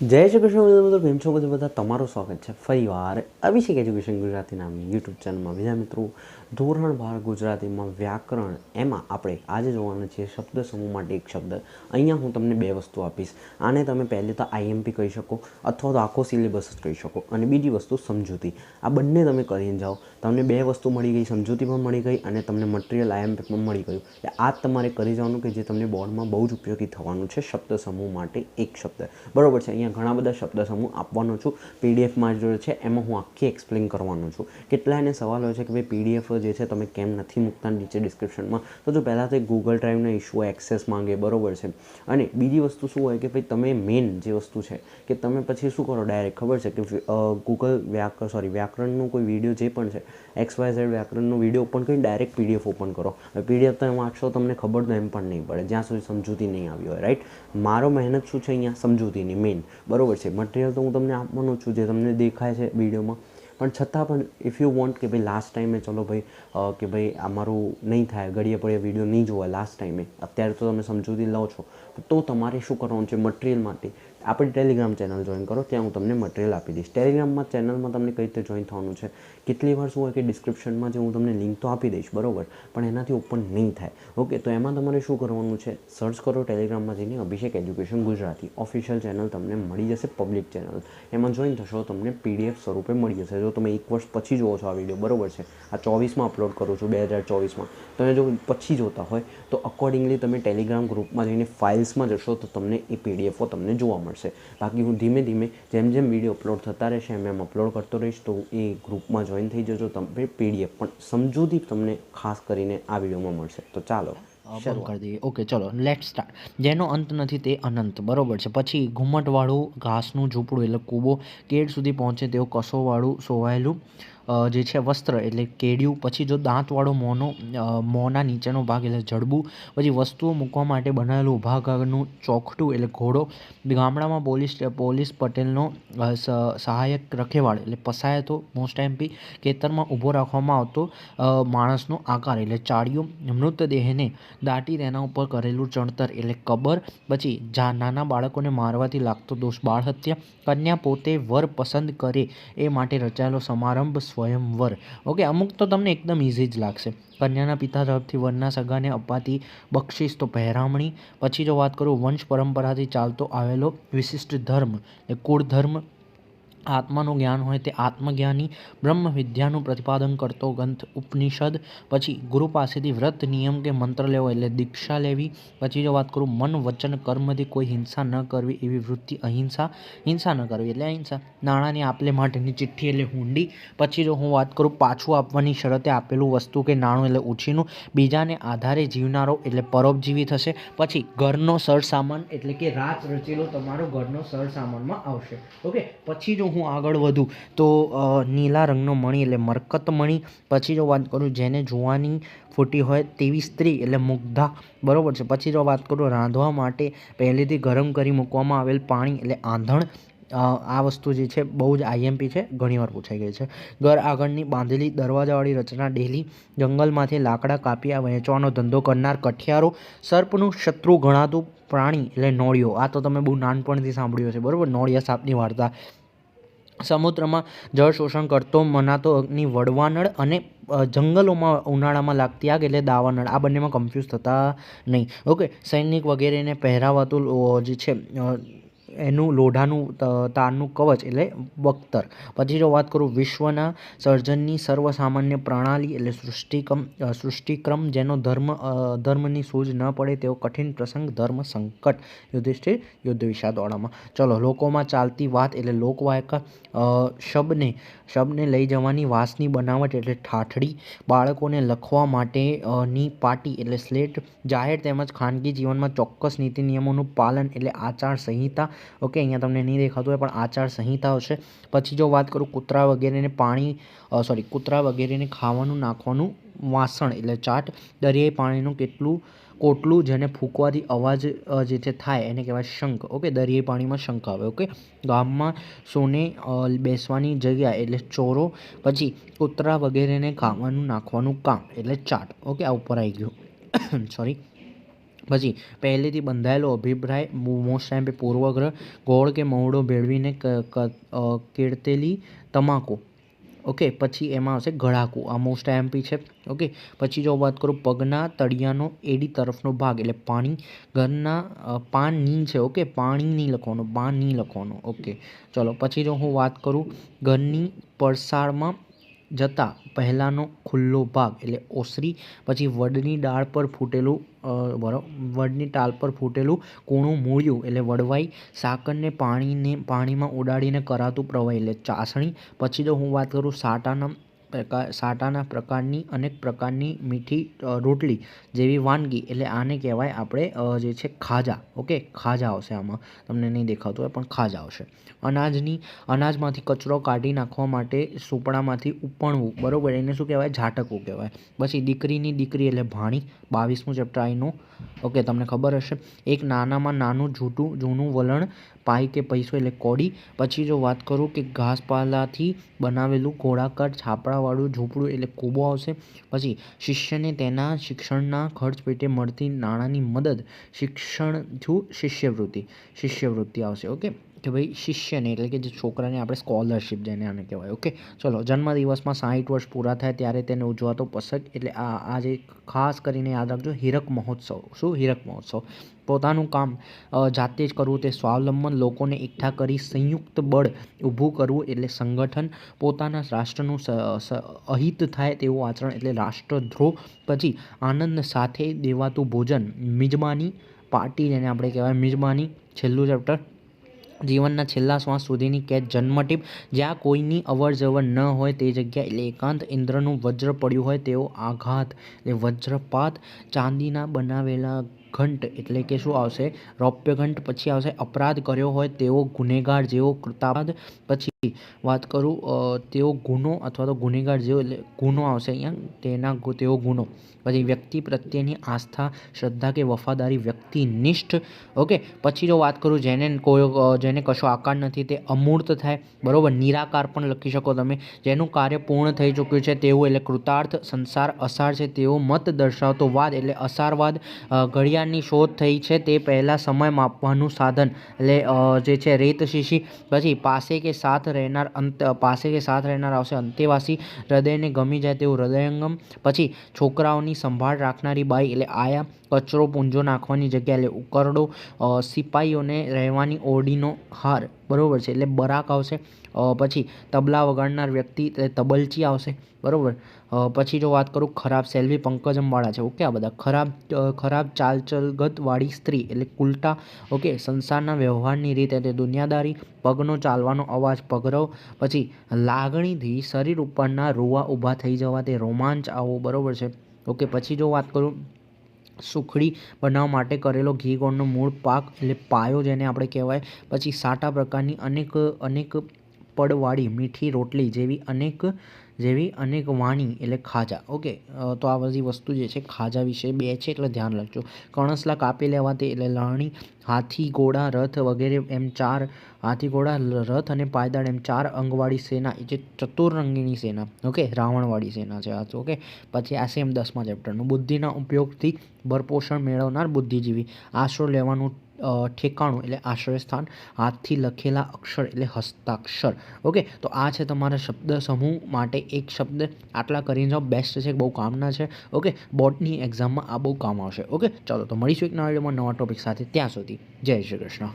જય શ્રી કૃષ્ણ મિત્રો, કેમ છો બધું? બધા તમારું સ્વાગત છે ફરીવાર અભિષેક એજ્યુકેશન ગુજરાતી નામની યુટ્યુબ ચેનલમાં બીજા મિત્રો, ધોરણ બાર ગુજરાતીમાં વ્યાકરણ, એમાં આપણે આજે જોવાના છીએ શબ્દ સમૂહ માટે એક શબ્દ. અહીંયા હું તમને બે વસ્તુ આપીશ. આને તમે પહેલે તો આઈએમપી કહી શકો અથવા તો આખો સિલેબસ જ કહી શકો અને બીજી વસ્તુ સમજૂતી. આ બંને તમે કરીને જાઓ. તમને બે વસ્તુ મળી ગઈ સમજૂતી પણ મળી ગઈ અને તમને મટીરિયલ આઈએમપી પણ મળી ગયું. એટલે આ તમારે કરી જવાનું કે જે તમને બોર્ડમાં બહુ જ ઉપયોગી થવાનું છે શબ્દ સમૂહ માટે એક શબ્દ. બરાબર છે, અહીંયા ઘણા બધા શબ્દ સમૂહ આપવાનો છું. પીડીએફમાં જો છે, એમાં હું આખી એક્સપ્લેન કરવાનો છું. કેટલા એને સવાલ હોય છે કે ભાઈ પીડીએફ જે છે તમે કેમ નથી મૂકતા નીચે ડિસ્ક્રિપ્શનમાં તો જો પહેલાં તો ગૂગલ ડ્રાઈવના ઇશ્યુ એક્સેસ માંગે, બરોબર છે. અને બીજી વસ્તુ શું હોય કે ભાઈ તમે મેઇન જે વસ્તુ છે કે તમે પછી શું કરો ડાયરેક્ટ ખબર છે કે ગૂગલ વ્યાકરણ સોરી વ્યાકરણનું કોઈ વીડિયો જે પણ છે એક્સ વાય ઝેડ વ્યાકરણનો વીડિયો ઓપન કરીને ડાયરેક્ટ પીડીએફ ઓપન કરો. પીડીએફ તમે વાંચશો તમને ખબર તો એમ પણ નહીં પડે, જ્યાં સુધી સમજૂતી નહીં આવી હોય રાઈટ મારો મહેનત શું છે અહીંયા? સમજૂતીની મેઇન બરોબર છે. મટીરિયલ તો હું તમને આપવાનો છું, જે તમને દેખાય છે વિડીયોમાં. પણ છતાં પણ ઇફ યુ વોન્ટ કે ભાઈ લાસ્ટ ટાઈમે ચલો ભાઈ કે ભાઈ અમારું નહીં થાય ઘડીએ પડે વીડિયો નહીં જોવા લાસ્ટ ટાઈમે અત્યારે તો તમે સમજૂતી લો છો. તો તમારે શું કરવાનું છે મટીરિયલ માટે? આપણી ટેલિગ્રામ ચેનલ જોઈન કરો, ત્યાં હું તમને મટીરિયલ આપી દઈશ. ટેલિગ્રામમાં ચેનલમાં તમને કઈ રીતે જોઈન થવાનું છે, કેટલી વાર શું હોય કે ડિસ્ક્રિપ્શનમાં જે હું તમને લિંક તો આપી દઈશ, બરોબર? પણ એનાથી ઓપન નહીં થાય. ઓકે તો એમાં તમારે શું કરવાનું છે? સર્ચ કરો ટેલિગ્રામમાં જઈને Abhishek education Gujarati. Official channel તમને મળી જશે પબ્લિક ચેનલ એમાં જોઈન થશો તમને પીડીએફ સ્વરૂપે મળી જશે. જો તમે એક વર્ષ પછી જુઓ છો આ વીડિયો બરોબર છે? આ ચોવીસમાં અપલોડ કરું છું, બે હજાર ચોવીસમાં. તમે જો પછી જોતા હોય, તો અકોર્ડિંગલી તમે ટેલિગ્રામ ગ્રુપમાં જઈને ફાઇલ્સમાં જશો તો તમને એ પીડીએફો તમને જોવા મળશે. બાકી હું ધીમે ધીમે જેમ જેમ વીડિયો અપલોડ થતા રહેશે એમ એમ અપલોડ કરતો રહીશ તો એ ગ્રુપમાં જોઈન થઈ જજો તમે પીડીએફ પણ સમજૂતી તમને ખાસ કરીને આ વિડીયોમાં મળશે. તો ચાલો શરૂ કરી દઈએ. ઓકે ચલો લેટ સ્ટાર્ટ જેનો અંત નથી તે અનંત. બરોબર છે. પછી ઘુમ્મટવાળું ઘાસનું ઝૂંપડું એટલે કૂબો કેડ સુધી પહોંચે તેવું કસોવાળું સોવાયેલું. જે છે વસ્ત્ર એટલે કેડિયું, પછી જો દાંતવાળો મોનો મોંના નીચેનો ભાગ એટલે જડબું, પછી વસ્તુઓ મૂકવા માટે બનાવેલું ઘરનું ચોખટું એટલે ઘોડો. ગામડામાં પોલીસ પોલીસ પટેલનો સહાયક રખેવાળ એટલે પસાયતો મોસ્ટ એમપી ખેતરમાં ઊભો રાખવામાં આવતો માણસનો આકાર એટલે ચાળિયો. મૃતદેહને દાટી તેના ઉપર કરેલું ચણતર એટલે કબર, પછી જા, નાના બાળકોને મારવાથી લાગતો દોષ બાળ હત્યા કન્યા પોતે વર પસંદ કરે એ માટે રચાયેલો સમારંભ સ્વયંવર. ઓકે અમુક તો તમને એકદમ ઇઝી જ લાગશે. કન્યાના પિતા તરફથી વનના સગાને અપાતી બક્ષિસ તો પહેરામણી. પછી જો વાત કરું વંશ પરંપરાથી ચાલતો આવેલો વિશિષ્ટ ધર્મ એ કુળ ધર્મ આત્માનું જ્ઞાન હોય તે આત્મજ્ઞાની બ્રહ્મ વિદ્યાનું પ્રતિપાદન કરતો ગ્રંથ, ઉપનિષદ, પછી ગુરુ પાસેથી વ્રત, નિયમ કે મંત્ર લેવો એટલે દીક્ષા લેવી. પછી જો વાત કરું મન, વચન, કર્મથી કોઈ હિંસા ન કરવી એવી વૃત્તિ અહિંસા, હિંસા ન કરવી એટલે અહિંસા. નાણાંની આપલે માટેની ચિઠ્ઠી એટલે હુંડી. પછી જો હું વાત કરું પાછું આપવાની શરતે આપેલું વસ્તુ કે નાણું એટલે ઉછીનું, બીજાને આધારે જીવનારો એટલે પરોપજીવી થશે. પછી ઘરનો સરસામાન એટલે કે રાત રચેલો તમારો ઘરનો સરસામાનમાં આવશે. ઓકે? પછી જો હું આગળ વધું. તો નીલા રંગનો મણી એટલે મરકત મણી. પછી જો વાત કરું જેને જોવાની ફૂટી હોય તેવી સ્ત્રી એટલે મુગ્ધા. બરાબર છે. પછી જો વાત કરું રાંધવા માટે, પહેલેથી ગરમ કરી મૂકવામાં આવેલ પાણી એટલે આંધણ. આ વસ્તુ જે છે બહુ જ આઈએમપી છે, ઘણીવાર પૂછાઈ ગઈ છે. ઘર આગળની બાંધેલી દરવાજાવાળી રચના ડેલી જંગલમાંથી લાકડા કાપ્યા વહેંચવાનો ધંધો કરનાર કઠિયારો, સર્પનું શત્રુ ગણાતું પ્રાણી એટલે નોળિયો. આ તો તમે બહુ નાનપણથી સાંભળ્યું છે બરાબર? નોળિયા સાપની વાર્તા. સમુદ્રમાં જળ શોષણ કરતો મનાતો અગ્નિ, વડવાનળ અને જંગલોમાં ઉનાળામાં લાગતી આગ એટલે દાવાનળ. આ બંનેમાં કન્ફ્યુઝ થતા નહીં. ઓકે સૈનિક વગેરેને પહેરાવાતું જે છે એનું લોઢાનું તારનું કવચ એટલે બખ્તર. પછી જો વાત કરું વિશ્વના સર્જનની સર્વસામાન્ય પ્રણાલી એટલે સૃષ્ટિક્રમ સૃષ્ટિક્રમ જેનો ધર્મ ધર્મની સૂઝ ન પડે તેવો કઠિન પ્રસંગ ધર્મ સંકટ યુધિષ્ઠિર યુદ્ધ વિષાદવાળામાં ચલો, લોકોમાં ચાલતી વાત એટલે લોકવાયકા શબને શબને લઈ જવાની વાંસની બનાવટ એટલે ઠાઠડી. બાળકોને લખવા માટેની પાટી એટલે સ્લેટ. જાહેર તેમજ ખાનગી જીવનમાં ચોક્કસ નીતિ નિયમોનું પાલન એટલે આચાર સંહિતા. ઓકે, અહીંયા તમને નહીં દેખાતું હોય, પણ આચાર સંહિતા છે. પછી જો વાત કરું કૂતરા વગેરેને પાણી સોરી કૂતરા વગેરેને ખાવાનું, નાખવાનું વાસણ એટલે ચાટ, દરિયાઈ પાણીનું કેટલું કોટલું જેને ફૂંકવાથી અવાજ જે છે થાય એને કહેવાય શંખ. ઓકે, દરિયાઈ પાણીમાં શંખ આવે, ઓકે? ગામમાં સોને બેસવાની જગ્યા એટલે ચોરો, પછી કૂતરા વગેરેને ખાવાનું, નાખવાનું કામ એટલે ચાટ. ઓકે, આ ઉપર આવી ગયું. સોરી પછી પહેલેથી બંધાયેલો અભિપ્રાય મોસ્ટ ટાઈમ પૂર્વગ્રહ, ગોળ કે મહુડો ભેળવીને કેળતેલી તમાકુ. ઓકે, પછી એમાં આવશે ગળાકુ આ મોસ્ટ એમપી છે. ઓકે, પછી જો વાત કરું પગના તળિયાનો એડી તરફનો ભાગ, એટલે પાણી, ઘરના પાનની છે. ઓકે, પાણી નહીં લખવાનું, પાન નહીં લખવાનું. ઓકે, ચલો, પછી જો હું વાત કરું ઘરની પરસાળમાં જતા પહેલાંનો ખુલ્લો ભાગ એટલે ઓસરી, પછી વડની ડાળ પર ફૂટેલું વડની ટાલ પર ફૂટેલું કૂણું મૂળિયું એટલે વડવાઈ સાકરને પાણીને, પાણીમાં ઉડાડીને કરાતું પ્રવાહી એટલે ચાસણી. પછી જો હું વાત કરું સાટાના પ્રકાર, સાટાના પ્રકારની અનેક પ્રકારની મીઠી રોટલી જેવી વાનગી એટલે આને કહેવાય આપણે જે છે ખાજા. ઓકે? ખાજા આવશે આમાં. તમને નહીં દેખાતું હોય, પણ ખાજા આવશે. અનાજની, અનાજમાંથી કચરો કાઢી નાખવા માટે સુપડામાંથી ઉપણવું. બરાબર? એને શું કહેવાય? ઝાટકવું કહેવાય. પછી દીકરીની દીકરી એટલે ભાણી. બાવીસમું ચેપ્ટર આઈનું. ઓકે? તમને ખબર હશે. એક નાનામાં નાનું, જૂઠું, જૂનું વલણ પાઈ કે પૈસો એટલે કોડી. પછી જો વાત કરું કે ઘાસપાલાથી બનાવેલું ગોળાકાર છાપડાવાળું ઝૂંપડું એટલે કૂબો આવશે. પછી શિષ્યને તેના શિક્ષણના ખર્ચ પેટે મળતી નાણાંની મદદ શિક્ષણથી શિષ્યવૃત્તિ શિષ્યવૃત્તિ આવશે, ઓકે? કે ભાઈ શિષ્યને, એટલે કે જે છોકરાને આપણે સ્કોલરશિપ જેને આને કહેવાય, ઓકે? ચલો, જન્મદિવસમાં સાહીઠ વર્ષ પૂરા થાય ત્યારે તેને ઉજવાતો પસંદ, એટલે આ આજે ખાસ કરીને યાદ રાખજો, હીરક મહોત્સવ. શું? હીરક મહોત્સવ. પોતાનું કામ જાતે જ કરવું તે સ્વાવલંબન લોકોને એકઠા કરી સંયુક્ત બળ ઊભું કરવું એટલે સંગઠન પોતાના રાષ્ટ્રનું અહિત થાય તેવું આચરણ એટલે રાષ્ટ્રદ્રોહ. પછી આનંદ સાથે દેવાતું ભોજન, મિજબાની પાર્ટી જેને આપણે કહેવાય, મિજબાની છેલ્લું ચેપ્ટર જીવનના છેલ્લા શ્વાસ સુધીની કેદ જન્મટીપ જ્યાં કોઈની અવર જવર ન હોય તે જગ્યા એટલે એકાંત ઇન્દ્રનું વજ્ર પડ્યું હોય તેવો આઘાત, એટલે વજ્રપાત ચાંદીના બનાવેલા ઘંટ એટલે કે શું આવશે? રૌપ્ય ઘંટ પછી આવશે અપરાધ કર્યો હોય તેવો ગુનેગાર જેવો કૃતાબાદ પછી વાત કરું તેઓ ગુનો અથવા તો ગુનેગાર જેવો એટલે ગુનો આવશે અહીંયા, તેના તેઓ ગુનો. પછી વ્યક્તિ પ્રત્યેની આસ્થા, શ્રદ્ધા કે વફાદારી વ્યક્તિનિષ્ઠ ઓકે, પછી જો વાત કરું જેને કોઈ જેને કશો આકાર નથી, તે અમૂર્ત થાય. બરાબર, નિરાકાર પણ લખી શકો તમે. જેનું કાર્ય પૂર્ણ થઈ ચૂક્યું છે તેવું એટલે કૃતાર્થ, સંસાર અસાર છે તેવો મત દર્શાવતો વાદ એટલે અસારવાદ. ઘડિયાળની શોધ થઈ છે તે પહેલાં સમય માપવાનું સાધન એટલે જે છે રેત શીશી પછી, પાસે કે સાથ રહેનાર અંત પાસે કે સાથ રહેનાર આવશે અંતેવાસી હૃદયને ગમી જાય તેવું હૃદયંગમ. પછી છોકરાઓની સંભાળ રાખનારી બાઈ એટલે આયા કચરો પૂંજો નાખવાની જગ્યા એટલે ઉકરડો સિપાઈઓને રહેવાની ઓરડીનો હાર. બરોબર છે, એટલે બરાક આવશે. પછી તબલા વગાડનાર વ્યક્તિ તબલચી આવશે. બરાબર? પછી જો વાત કરું ખરાબ સેલ્વી પંકજમવાળા છે, ઓકે આ બધા? ખરાબ ખરાબ ચાલચલગતવાળી સ્ત્રી, એટલે કુલટા ઓકે, સંસારના વ્યવહારની રીત એટલે દુનિયાદારી, પગનો ચાલવાનો અવાજ, પગરવ, પછી લાગણીથી શરીર ઉપરના રોવા ઊભા થઈ જવા, તે રોમાંચ આવો, બરાબર છે? ઓકે, પછી જો વાત કરું સુખડી બનાવવા માટે કરેલો ઘી ગોળનો મૂળ પાક એટલે પાયો જેને આપણે કહેવાય. પછી સાટા પ્રકારની અનેક અનેક પડવાળી મીઠી રોટલી જેવી અનેક જેવી અનેક વાણી એટલે ખાજા. ઓકે તો આ બધી વસ્તુ જે છે ખાજા વિશે બે છે એટલે ધ્યાન રાખજો. કણસલા કાપી લેવા તે એટલે લાણી, હાથી, ઘોડા, રથ વગેરે એમ ચાર, હાથી, ઘોડા રથ અને પાયદળ એમ ચાર અંગવાળી સેના, એ જે ચતુરંગીની સેના, ઓકે, રાવણવાળી સેના છે આ ઓકે. પછી આ સેમ દસમા ચેપ્ટરનું બુદ્ધિના ઉપયોગથી ભરપોષણ મેળવનાર બુદ્ધિજીવી. આશરો લેવાનું ઠેકાણું એટલે આશ્રય સ્થાન હાથથી લખેલા અક્ષર એટલે હસ્તાક્ષર. ઓકે? તો આ છે તમારા શબ્દ સમૂહ માટે એક શબ્દ. આટલા કરીને જાઓ. બેસ્ટ છે, બહુ કામના છે. ઓકે? બોર્ડની એક્ઝામમાં આ બહુ કામ આવશે. ઓકે? ચાલો, તો મળીશું એક નવા વિડીયોમાં નવા ટોપિક સાથે. ત્યાં સુધી જય શ્રી કૃષ્ણ.